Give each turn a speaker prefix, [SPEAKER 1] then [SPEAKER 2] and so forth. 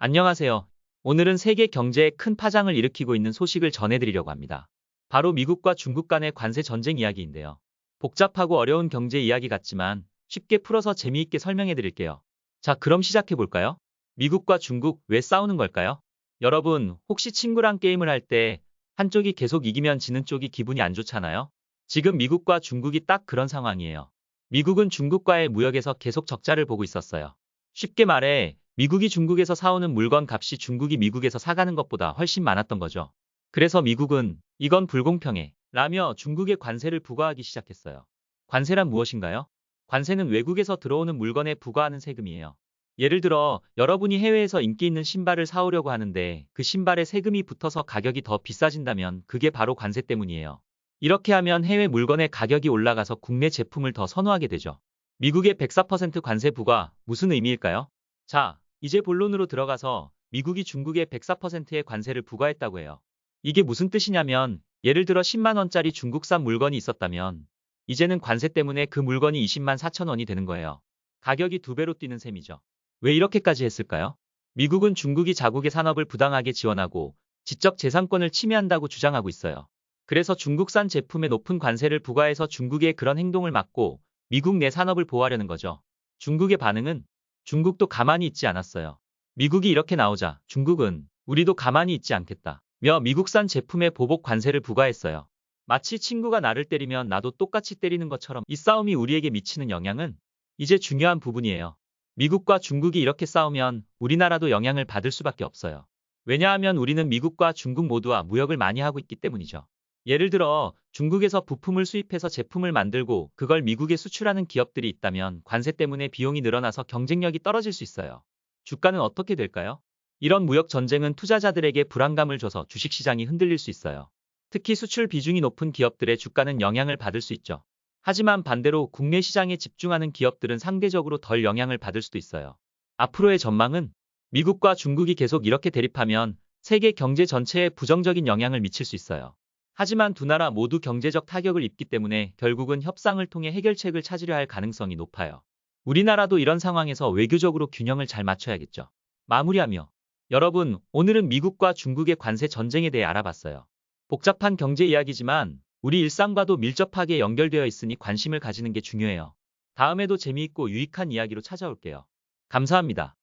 [SPEAKER 1] 안녕하세요. 오늘은 세계 경제에 큰 파장을 일으키고 있는 소식을 전해드리려고 합니다. 바로 미국과 중국 간의 관세 전쟁 이야기인데요. 복잡하고 어려운 경제 이야기 같지만 쉽게 풀어서 재미있게 설명해 드릴게요. 자, 그럼 시작해 볼까요? 미국과 중국 왜 싸우는 걸까요? 여러분, 혹시 친구랑 게임을 할 때 한쪽이 계속 이기면 지는 쪽이 기분이 안 좋잖아요? 지금 미국과 중국이 딱 그런 상황이에요. 미국은 중국과의 무역에서 계속 적자를 보고 있었어요. 쉽게 말해 미국이 중국에서 사오는 물건 값이 중국이 미국에서 사가는 것보다 훨씬 많았던 거죠. 그래서 미국은 이건 불공평해 라며 중국에 관세를 부과하기 시작했어요. 관세란 무엇인가요? 관세는 외국에서 들어오는 물건에 부과하는 세금이에요. 예를 들어 여러분이 해외에서 인기 있는 신발을 사오려고 하는데 그 신발에 세금이 붙어서 가격이 더 비싸진다면 그게 바로 관세 때문이에요. 이렇게 하면 해외 물건의 가격이 올라가서 국내 제품을 더 선호하게 되죠. 미국의 104% 관세 부과 무슨 의미일까요? 자, 이제 본론으로 들어가서 미국이 중국에 104%의 관세를 부과했다고 해요. 이게 무슨 뜻이냐면 예를 들어 10만 원짜리 중국산 물건이 있었다면 이제는 관세 때문에 그 물건이 20만 4천 원이 되는 거예요. 가격이 두 배로 뛰는 셈이죠. 왜 이렇게까지 했을까요? 미국은 중국이 자국의 산업을 부당하게 지원하고 지적 재산권을 침해한다고 주장하고 있어요. 그래서 중국산 제품에 높은 관세를 부과해서 중국의 그런 행동을 막고 미국 내 산업을 보호하려는 거죠. 중국의 반응은 중국도 가만히 있지 않았어요. 미국이 이렇게 나오자 중국은 우리도 가만히 있지 않겠다. 며 미국산 제품에 보복 관세를 부과했어요. 마치 친구가 나를 때리면 나도 똑같이 때리는 것처럼 이 싸움이 우리에게 미치는 영향은 이제 중요한 부분이에요. 미국과 중국이 이렇게 싸우면 우리나라도 영향을 받을 수밖에 없어요. 왜냐하면 우리는 미국과 중국 모두와 무역을 많이 하고 있기 때문이죠. 예를 들어 중국에서 부품을 수입해서 제품을 만들고 그걸 미국에 수출하는 기업들이 있다면 관세 때문에 비용이 늘어나서 경쟁력이 떨어질 수 있어요. 주가는 어떻게 될까요? 이런 무역 전쟁은 투자자들에게 불안감을 줘서 주식시장이 흔들릴 수 있어요. 특히 수출 비중이 높은 기업들의 주가는 영향을 받을 수 있죠. 하지만 반대로 국내 시장에 집중하는 기업들은 상대적으로 덜 영향을 받을 수도 있어요. 앞으로의 전망은 미국과 중국이 계속 이렇게 대립하면 세계 경제 전체에 부정적인 영향을 미칠 수 있어요. 하지만 두 나라 모두 경제적 타격을 입기 때문에 결국은 협상을 통해 해결책을 찾으려 할 가능성이 높아요. 우리나라도 이런 상황에서 외교적으로 균형을 잘 맞춰야겠죠. 마무리하며 여러분, 오늘은 미국과 중국의 관세 전쟁에 대해 알아봤어요. 복잡한 경제 이야기지만 우리 일상과도 밀접하게 연결되어 있으니 관심을 가지는 게 중요해요. 다음에도 재미있고 유익한 이야기로 찾아올게요. 감사합니다.